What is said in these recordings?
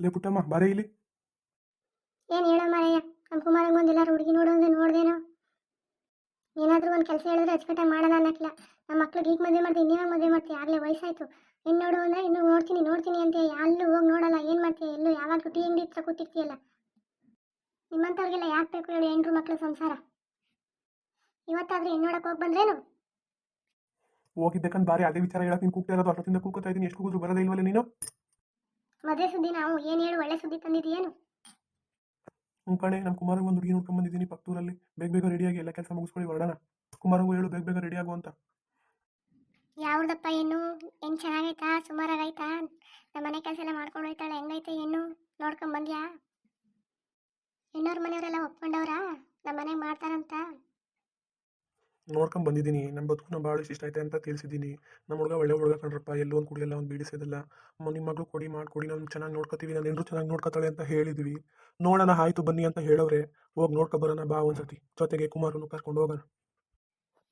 ಲೇ ಪುಟ್ಟಮ್ಮ ಬಾರೇ ಇಲ್ಲಿ. ಏನು ಹೇಳೋ ಮಾರಯ್ಯ ನಮ್ಮ ಕುಮಾರಂಗೆ ಒಂದಿಲ್ಲ ಹುಡುಗಿ ನೋಡೋದು ನೋಡ್ದೇನೋ. ಏನಾದರೂ ಒಂದು ಕೆಲಸ ಹೇಳಿದ್ರೆ ಅಚ್ಚುಕಟ್ಟಾಗಿ ಮಾಡೋಣ ಅನ್ನಕ್ಕಿಲ್ಲ. ನಮ್ಮ ಮಕ್ಳಿಗೆ ಈಗ ಮದುವೆ ಮಾಡ್ತೀನಿ ನೀವಾಗ ಮದುವೆ ಮಾಡ್ತೀವಿ ಆಗಲೇ ವಯಸ್ಸಾಯ್ತು. ಇನ್ನು ನೋಡು ಅಂದರೆ ಇನ್ನು ನೋಡ್ತೀನಿ ನೋಡ್ತೀನಿ ಅಂತ ಎಲ್ಲೂ ಹೋಗಿ ನೋಡಲ್ಲ ಏನು ಮಾಡ್ತೀಯ ಎಲ್ಲೂ ಯಾವಾಗಲೂ ಟೀ ಅಂಗಡಿ ಹತ್ರ ಕೂತಿರ್ತೀಯಲ್ಲ. ನಿಮ್ಮಂಥವ್ರಿಗೆಲ್ಲ ಯಾಕೆ ಬೇಕು ಹೇಳಿ ಹೆಣ್ರು ಮಕ್ಕಳು ಸಂಸಾರ. ಇವತ್ತಾದ್ರೂ ಹೆಣ್ಣು ನೋಡಕ್ಕೆ ಹೋಗಿ ಬಂದ್ರೇನು? ಹೋಗಿದ್ದಕ್ಕಂತ ಬಾರಿ ಅದೇ ವಿಚಾರ ಹೇಳಕ್ಕೆ ನೀನು ಕೂಗ್ತಾ ಇರೋದು ಅಷ್ಟೊತ್ತಿಂದ ಕೂಗ್ತಾ ಇದ್ದೀನಿ ಎಷ್ಟು ಕೂಗಿದ್ರು ಬರೋದೇ ಇಲ್ವಲ್ಲ ನೀನು? ಮದುವೆ ಸುದ್ದಿ ನಾವು ಏನು ಹೇಳು ಒಳ್ಳೆ ಸುದ್ದಿ ತಂದಿದ್ದೀಯೇನು? ಹ್ಞೂ ಕಣೆ ನಮ್ಮ ಕುಮಾರಂಗ ಒಂದು ಹುಡುಗಿ ನೋಡ್ಕೊಂಡ್ ಬಂದಿದ್ದೀನಿ ಪಕ್ಕದೂರಲ್ಲಿ ಬೇಗ ಬೇಗ ರೆಡಿಯಾಗಿ ಎಲ್ಲ ಕೆಲಸ ಮುಗಿಸ್ಕೊಳ್ಳಿ ಹೊರಡೋಣ ಕುಮಾರಂಗೂ ಹೇಳು ಬೇಗ ಬೇಗ ರೆಡಿ ಆಗುವಂತ. ಯಾವ್ದಪ್ಪ ಏನು ಏನು ಚೆನ್ನಾಗೈತಾ? ಸುಮಾರಾಗೈತಾ? ನಮ್ಮ ಮನೆ ಕೆಲಸ ಎಲ್ಲ ಮಾಡ್ಕೊಂಡು ಹೋಯ್ತಾಳೆ ಹೆಂಗೈತೆ ಏನು ನೋಡ್ಕೊಂಡ್ ಬಂದ್ಯಾ? ಇನ್ನೋರ್ ಮನೆಯವರೆಲ್ಲ ಒಪ್ಕೊಂಡವ್ರಾ? ನಮ್ಮ ಮನೆಗೆ ಮಾಡ್ತಾರಂತ? ನೋಡ್ಕೊಂಡ್ ಬಂದಿದ್ದೀನಿ. ನಮ್ಮ ಬದುಕು ನಮ್ಮ ಭಾಳ ಇಷ್ಟ ಐತೆ ಅಂತ ತಿಳಿಸಿದ್ದೀನಿ. ನಮ್ಮ ಹುಡುಗ ಒಳ್ಳೆ ಹುಡುಗ ಕಣ್ರಪ್ಪ. ಎಲ್ಲೋ ಒಂದು ಕುಡಿಯಲ್ಲ ಒಂದು ಬೀಡಿಸೋದಿಲ್ಲ ನಿಮ್ಮ ಮಗಳು ಕೊಡಿ ಮಾಡಿಕೊಡಿ ನಾನು ಚೆನ್ನಾಗಿ ನೋಡ್ಕೊತೀವಿ. ನಾನು ಎಲ್ಲರೂ ಚೆನ್ನಾಗಿ ನೋಡ್ಕೊತಾಳೆ ಅಂತ ಹೇಳಿದ್ವಿ. ನೋಡೋಣ ಆಯಿತು ಬನ್ನಿ ಅಂತ ಹೇಳೋವ್ರೆ. ಹೋಗಿ ನೋಡ್ಕೊ ಬರೋಣ ಬಾ ಒಂದ್ಸತಿ. ಜೊತೆಗೆ ಕುಮಾರನು ಕರ್ಕೊಂಡು ಹೋಗೋಣ.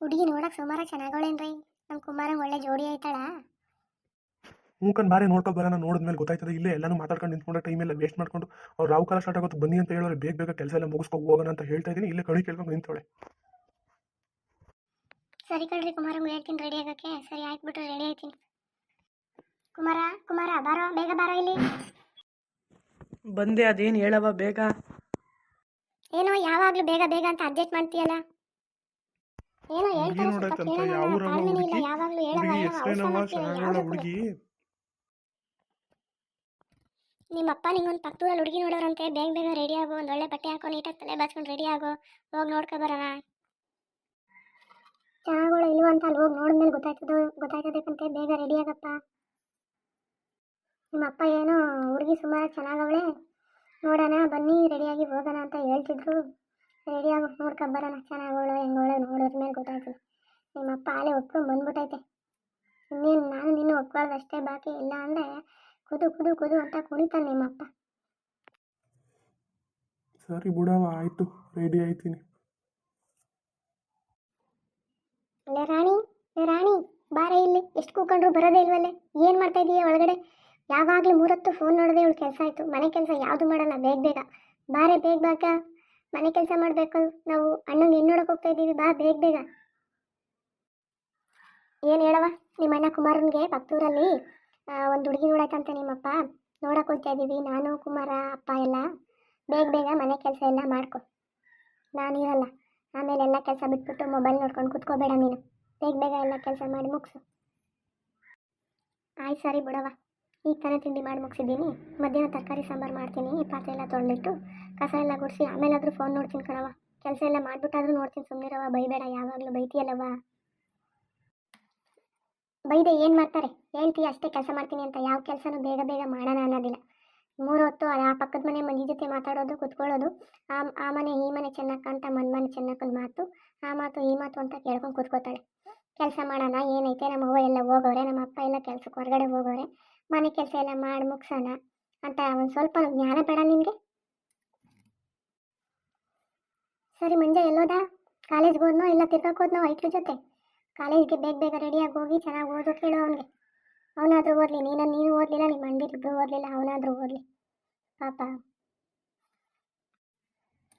ಹುಡುಗಿ ನೋಡಕ್ಕೆ ಸುಮಾರ ಚೆನ್ನಾಗವಳೇನ್ರಿ ನಮ್ಮ ಕುಮಾರನ ಒಳ್ಳೆ ಜೋಡಿ ಆಯ್ತಾಳ? ಮೂಕನ್ ಬಾರಿ ನೋಡ್ಕೊ ಬರೋಣ. ನೋಡಿದ್ಮೇಲೆ ಗೊತ್ತಾಯ್ತದೆ. ಇಲ್ಲೇ ಎಲ್ಲಾನು ಮಾತಾಡ್ಕೊಂಡು ನಿಂತ್ಕೊಂಡ ಟೈಮ್ ಎಲ್ಲ ವೇಸ್ಟ್ ಮಾಡ್ಕೊಂಡು ಅವ್ರು ರಾವು ಕಾಲ ಸ್ಟಾರ್ಟ್ ಆಗುತ್ತೆ ಬನ್ನಿ ಅಂತ ಹೇಳೋರು ಬೇಗ ಬೇಗ ಕೆಲಸ ಎಲ್ಲ ಮುಗಿಸ್ಕೊ ಹೋಗೋಣ ಅಂತ ಹೇಳ್ತಾ ಇದ್ದೀನಿ. ಇಲ್ಲೇ ಕಣಿ ಕೇಳ್ಕೊಂಡು ನಿಂತವಳೆ ಸರಿ ಕಣ್ರಿ ಕುಮಾರ ಹೇಳ್ತೀನಿ ರೆಡಿ ಆಗಕ್ಕೆ ಸರಿ ಆಯ್ತು ಬಿಟ್ರೆ ರೆಡಿ ಆಯ್ತೀನಿ. ಕುಮಾರ ಕುಮಾರ ಬಾರೋ ಬೇಗ ಬಾರೋ ಇಲ್ಲಿ. ಬಂದೆ ಅದೇನು ಹೇಳವ ಬೇಗ. ಏನೋ ಯಾವಾಗಲೂ ಬೇಗ ಬೇಗ ಅಂತ ಅಡ್ಜಸ್ಟ್ ಮಾಡ್ತೀಯಲ್ಲ. ಏನೋ ಹೇಳ್ತಾರೆ ಹುಡುಗಿ? ಹೇಳವ? ಹುಡುಗಿ ನಿಮ್ಮಪ್ಪ ನಿಂಗೊಂದು ಪಕ್ಕದಲ್ಲಿ ಹುಡುಗಿ ನೋಡೋರಂತೆ ಬೇಗ ಬೇಗ ರೆಡಿ ಆಗೋ ಒಂದು ಒಳ್ಳೆ ಬಟ್ಟೆ ಹಾಕೋ ನೀಟಾಗಿ ತಲೆ ಬಾಚ್ಕೊಂಡು ರೆಡಿ ಆಗೋ. ಹೋಗಿ ನೋಡ್ಕೊ ಬರೋಣ. ಚೆನ್ನಾಗೋಳ ಇಲ್ವ ಅಂತ ಅಲ್ಲಿ ಹೋಗಿ ನೋಡಿದ್ಮೇಲೆ ಗೊತ್ತಾಯ್ತದ ಗೊತ್ತಾಯ್ತದಕ್ಕಂತೆ ಬೇಗ ರೆಡಿ ಆಗಪ್ಪ. ನಿಮ್ಮ ಅಪ್ಪ ಏನೋ ಹುಡುಗಿ ಸುಮಾರು ಚೆನ್ನಾಗವಳೆ. ನೋಡೋಣ, ಬನ್ನಿ ರೆಡಿಯಾಗಿ ಹೋಗೋಣ ಅಂತ ಹೇಳ್ತಿದ್ರು. ರೆಡಿ ಆಗಿ ನೋಡ್ಕೊ ಬರೋಣ ನೋಡೋದ್ರ ಮೇಲೆ ಗೊತ್ತಾಯ್ತು ನಿಮ್ಮ ಅಪ್ಪ ಆಲೆ ಒಪ್ಕೊಂಡು ಬಂದ್ಬಿಟ್ಟೈತೆ. ಇನ್ನೇನು ನಾನು ನಿನ್ನ ಒಪ್ಕೊಳ್ಳೋದಷ್ಟೇ ಬಾಕಿ, ಇಲ್ಲ ಅಂದರೆ ಕುದು ಕುದು ಕುದು ಅಂತ ಕುಣಿತಾನೆ ನಿಮ್ಮಪ್ಪ ಸರಿ ಬಿಡವ ಆಯ್ತು ರೆಡಿ ಆಯ್ತೀನಿ. ಲೇ ರಾಣಿ ರಾಣಿ, ಬಾರೆ ಇಲ್ಲಿ, ಎಷ್ಟು ಕೂಕೊಂಡ್ರು ಬರೋದೇ ಇಲ್ವಲ್ಲೇ? ಏನು ಮಾಡ್ತಾ ಇದೀಯ ಒಳಗಡೆ? ಯಾವಾಗಲೂ ಮೂರತ್ತು ಫೋನ್ ನೋಡಿದೆ ಇವಳು ಕೆಲಸ ಆಯಿತು. ಮನೆ ಕೆಲಸ ಯಾವುದು ಮಾಡಲ್ಲ, ಬೇಗ ಬೇಗ. ಬಾರೆ, ಬೇಗ ಬಾಕ ಮನೆ ಕೆಲಸ ಮಾಡಬೇಕು. ನಾವು ಅಣ್ಣಂಗೆ ಹೆಣ್ಣು ನೋಡಕ್ಕೆ ಹೋಗ್ತಾ ಇದ್ದೀವಿ ಬಾ, ಬೇಗ ಬೇಗ. ಏನು ಹೇಳವ ನಿಮ್ಮ ಅಣ್ಣ ಕುಮಾರನ್ಗೆ ಪಕ್ಕೂರಲ್ಲಿ ಒಂದು ಹುಡುಗಿ ನೋಡಕ್ಕಂತೆ ನಿಮ್ಮಪ್ಪ. ನೋಡಕ್ಕೆ ಹೋಗ್ತಾ ಇದ್ದೀವಿ ನಾನು, ಕುಮಾರ, ಅಪ್ಪ ಎಲ್ಲ. ಬೇಗ ಬೇಗ ಮನೆ ಕೆಲಸ ಎಲ್ಲ ಮಾಡ್ಕೊ. ನಾನಿರಲ್ಲ ಆಮೇಲೆ ಎಲ್ಲ ಕೆಲಸ ಬಿಟ್ಬಿಟ್ಟು ಮೊಬೈಲ್ ನೋಡ್ಕೊಂಡು ಕುತ್ಕೋಬೇಡ ನೀನು. ಬೇಗ ಬೇಗ ಎಲ್ಲ ಕೆಲಸ ಮಾಡಿ ಮುಗಿಸು. ಆಯ್ತು ಸರಿ ಬಿಡವ ಈಗ ತಾನೇ ತಿಂಡಿ ಮಾಡಿ ಮುಗಿಸಿದ್ದೀನಿ. ಮಧ್ಯಾಹ್ನ ತರಕಾರಿ, ಸಾಂಬಾರು ಮಾಡ್ತೀನಿ. ಪಾತ್ರೆ ಎಲ್ಲ ತೊಳೆದಿಟ್ಟು ಕಸ ಎಲ್ಲ ಗುಡಿಸಿ ಆಮೇಲಾದರೂ ಫೋನ್ ನೋಡ್ತೀನಿ ಕಣವ ಕೆಲಸ ಎಲ್ಲ ಮಾಡಿಬಿಟ್ಟಾದ್ರೂ ನೋಡ್ತೀನಿ. ಸುಮ್ಮನಿರವ ಬೈಬೇಡ, ಯಾವಾಗಲೂ ಬೈತೀಯಲ್ಲವ ಬೈದೆ ಏನು ಮಾಡ್ತಾರೆ? ಹೇಳ್ತೀಯ, ಅಷ್ಟೇ ಕೆಲಸ ಮಾಡ್ತೀನಿ ಅಂತ. ಯಾವ ಕೆಲಸನೂ ಬೇಗ ಬೇಗ ಮಾಡೋಣ ಅನ್ನೋದಿಲ್ಲ. ಮೂರು ಹೊತ್ತು ಆ ಪಕ್ಕದ ಮನೆ ಮಂದಿ ಜೊತೆ ಮಾತಾಡೋದು, ಕುತ್ಕೊಳ್ಳೋದು, ಆ ಆ ಮನೆ ಈ ಮನೆ ಚೆನ್ನಕ್ಕ ಅಂತ ಮನ್ ಮನೆ ಚೆನ್ನಕ್ಕನ ಮಾತು, ಆ ಮಾತು ಈ ಮಾತು ಅಂತ ಕೇಳ್ಕೊಂಡು ಕೂತ್ಕೋತಾಳೆ. ಕೆಲಸ ಮಾಡೋಣ, ಏನೈತೆ, ನಮ್ಮ ಅವ್ವ ಎಲ್ಲ ಹೋಗೋರೆ ನಮ್ಮ ಅಪ್ಪ ಎಲ್ಲ ಕೆಲ್ಸಕ್ಕೆ ಹೊರಗಡೆ ಹೋಗೋರೆ ಮನೆ ಕೆಲಸ ಎಲ್ಲ ಮಾಡಿ ಮುಗ್ಸೋಣ ಅಂತ ಒಂದು ಸ್ವಲ್ಪ ಜ್ಞಾನ ಬೇಡ ನಿಮಗೆ? ಸರಿ ಮಂಜ, ಎಲ್ಲೋದಾ? ಕಾಲೇಜ್ಗೆ ಹೋದ್ನೋ ಇಲ್ಲ ತಿರ್ಗಕ್ಕೆ ಹೋದ್ನೋ ಐಟ್ರ ಜೊತೆ? ಕಾಲೇಜ್ಗೆ ಬೇಗ ಬೇಗ ರೆಡಿಯಾಗಿ ಹೋಗಿ ಚೆನ್ನಾಗಿ ಓದೋ ಕೇಳು ಅವನಿಗೆ. ಅವನಾದರೂ ಓದಲಿ ನೀನು ನೀನು ಓದಲಿಲ್ಲ ನಿಮ್ಮ ಅಂಡಿರಿಬ್ಬರು ಓದಲಿಲ್ಲ, ಅವನಾದರೂ ಓದಲಿ. ಪಾಪ.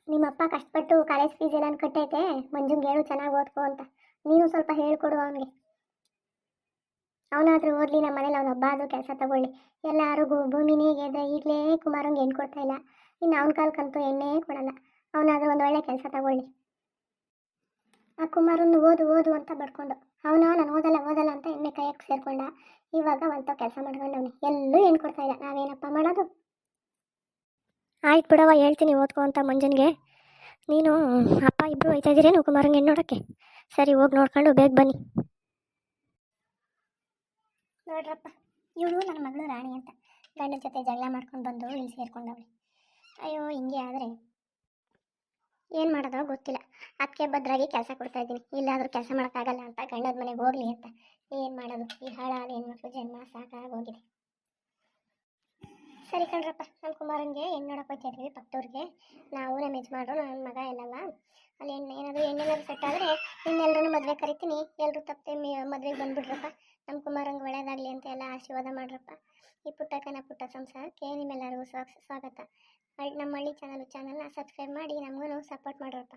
ನಿಮ್ಮಪ್ಪ ಕಷ್ಟಪಟ್ಟು ಕಾಲೇಜ್ ಫೀಸ್ ಎಲ್ಲ ಕಟ್ಟೈತೆ? ಮಂಜುಂಗೆ ಹೇಳು, ಚೆನ್ನಾಗಿ ಓದ್ಕೋ ಅಂತ. ನೀನು ಸ್ವಲ್ಪ ಹೇಳ್ಕೊಡು ಅವನಿಗೆ. ಅವನಾದರೂ ಓದಲಿ ನಮ್ಮ ಮನೇಲಿ ಅವನ ಹಬ್ಬ ಅದು ಕೆಲಸ ತಗೊಳ್ಳಿ. ಎಲ್ಲರೂ ಭೂಮಿನೇ ಗೆದ್ರೆ ಈಗಲೇ ಕುಮಾರಂಗೆ ಹೆಣ್ಣು ಕೊಡ್ತಾ ಇಲ್ಲ. ಇನ್ನು ಅವನ ಕಾಲಕ್ಕಂತೂ ಎಣ್ಣೆ ಕೊಡಲ್ಲ. ಅವನಾದ್ರೂ ಒಂದು ಒಳ್ಳೆ ಕೆಲಸ ತಗೊಳ್ಳಿ. ಆ ಕುಮಾರನ್ನು ಓದು ಓದು ಅಂತ ಬಡ್ಕೊಂಡು. ಅವನ, ನಾನು ಓದಲ್ಲ ಎಣ್ಣೆ ಸೇರ್ಕೊಂಡ. ಇವಾಗ ಒಂತ ಕೆಲಸ ಮಾಡ್ಕೊಂಡವನು ಎಲ್ಲೂ ಏನು ಕೊಡ್ತಾ ಇಲ್ಲ. ನಾವೇನಪ್ಪ ಮಾಡೋದು? ಆಯ್ತು ಬಿಡವ ಹೇಳ್ತೀನಿ ಓದ್ಕೊ ಅಂತ ಮಂಜನ್ಗೆ. ನೀನು ಅಪ್ಪ ಇಬ್ಬರು ಹೋಯ್ತಾ ಇದ್ದೀರೇನು ಕುಮಾರಂಗೆ ನೋಡೋಕ್ಕೆ? ಸರಿ ಹೋಗಿ ನೋಡ್ಕೊಂಡು ಬೇಗ ಬನ್ನಿ. ನೋಡ್ರಪ್ಪ ಇವಳು ನನ್ನ ಮಗಳು ರಾಣಿ ಅಂತ. ಗಂಡನ ಜೊತೆ ಜಗಳ ಮಾಡ್ಕೊಂಡು ಬಂದು ಇಲ್ಲಿ ಸೇರ್ಕೊಂಡವಳು. ಅಯ್ಯೋ ಹಿಂಗೆ ಆದರೆ ಏನು ಮಾಡೋದೋ ಗೊತ್ತಿಲ್ಲ. ಅದಕ್ಕೆ ಭದ್ರಾಗಿ ಕೆಲಸ ಕೊಡ್ತಾ ಇದ್ದೀನಿ. ಇಲ್ಲಾದರೂ ಕೆಲಸ ಮಾಡೋಕ್ಕಾಗಲ್ಲ ಅಂತ ಗಂಡದ ಮನೆಗೆ ಹೋಗಲಿ ಅಂತ. ಏನು ಮಾಡೋದು? ಈ ಹಾಳಾದ ಹೆಣ್ಮಕ್ಳು ಜನ್ಮ ಸಾಕಾಗೋಗಿದೆ. ಸರಿ ಕಣ್ರಪ್ಪ ನಮ್ಮ ಕುಮಾರನ್ಗೆ ಹೆಣ್ಣು ನೋಡಕ್ಕೆ ಹೋಗ್ತಾ ಇದ್ದೀವಿ ಪಕ್ಕದವ್ರಿಗೆ ನಾವು ನಮ್ಮ ಯಜಮಾನ್ರು ನನ್ನ ಮಗ ಎಲ್ಲಲ್ಲ ಅಲ್ಲಿ ಹೆಣ್ಣು ಏನಾದರೂ ಹೆಣ್ಣೇನಾದ್ರು ಸೆಟ್ ಆದರೆ ಇನ್ನೆಲ್ಲರೂ ಮದುವೆ ಕರಿತೀನಿ. ಎಲ್ಲರೂ ತಪ್ಪದೆ ಮದುವೆಗೆ ಬಂದ್ಬಿಡ್ರಪ್ಪ. ನಮ್ಮ ಕುಮಾರಂಗೆ ಒಳ್ಳೇದಾಗಲಿ ಅಂತ ಎಲ್ಲ ಆಶೀರ್ವಾದ ಮಾಡ್ರಪ್ಪ. ಈ ಪುಟ್ಟಕ್ಕನ ಪುಟ್ಟ ಸಂಸಾರಕ್ಕೆ ನಿಮ್ಮೆಲ್ಲರಿಗೂ ಸ್ವಾ ಸ್ವಾಗತ. ನಮ್ಮ ಹಳ್ಳಿ ಚಾನಲ್ ಚಾನಲ್ನ ಸಬ್ಸ್ಕ್ರೈಬ್ ಮಾಡಿ ನಮಗೂ ಸಪೋರ್ಟ್ ಮಾಡ್ರಪ್ಪ.